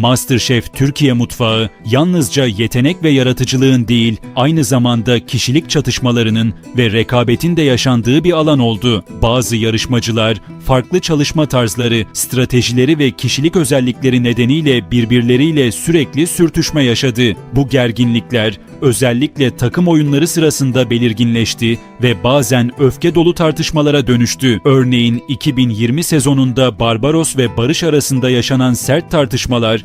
MasterChef Türkiye Mutfağı yalnızca yetenek ve yaratıcılığın değil, aynı zamanda kişilik çatışmalarının ve rekabetin de yaşandığı bir alan oldu. Bazı yarışmacılar farklı çalışma tarzları, stratejileri ve kişilik özellikleri nedeniyle birbirleriyle sürekli sürtüşme yaşadı. Bu gerginlikler özellikle takım oyunları sırasında belirginleşti ve bazen öfke dolu tartışmalara dönüştü. Örneğin 2020 sezonunda Barbaros ve Barış arasında yaşanan sert tartışmalar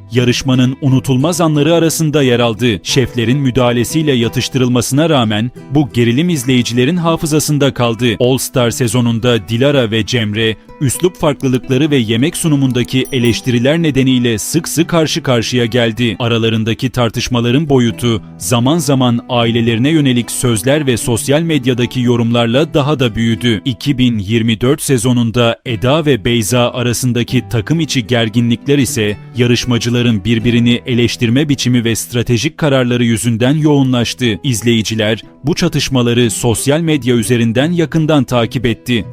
yarışmanın unutulmaz anları arasında yer aldı. Şeflerin müdahalesiyle yatıştırılmasına rağmen bu gerilim izleyicilerin hafızasında kaldı. All Star sezonunda Dilara ve Cemre üslup farklılıkları ve yemek sunumundaki eleştiriler nedeniyle sık sık karşı karşıya geldi. Aralarındaki tartışmaların boyutu zaman zaman ailelerine yönelik sözler ve sosyal medyadaki yorumlarla daha da büyüdü. 2024 sezonunda Eda ve Beyza arasındaki takım içi gerginlikler ise yarışmacıların birbirini eleştirme biçimi ve stratejik kararları yüzünden yoğunlaştı. İzleyiciler bu çatışmaları sosyal medya üzerinden yakından takip etti.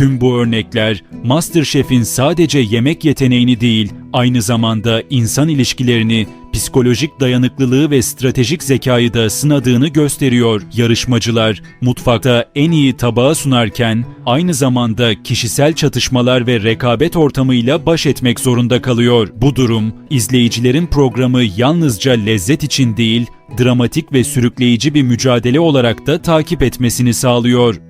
Tüm bu örnekler MasterChef'in sadece yemek yeteneğini değil, aynı zamanda insan ilişkilerini, psikolojik dayanıklılığı ve stratejik zekayı da sınadığını gösteriyor. Yarışmacılar mutfakta en iyi tabağı sunarken aynı zamanda kişisel çatışmalar ve rekabet ortamıyla baş etmek zorunda kalıyor. Bu durum izleyicilerin programı yalnızca lezzet için değil, dramatik ve sürükleyici bir mücadele olarak da takip etmesini sağlıyor.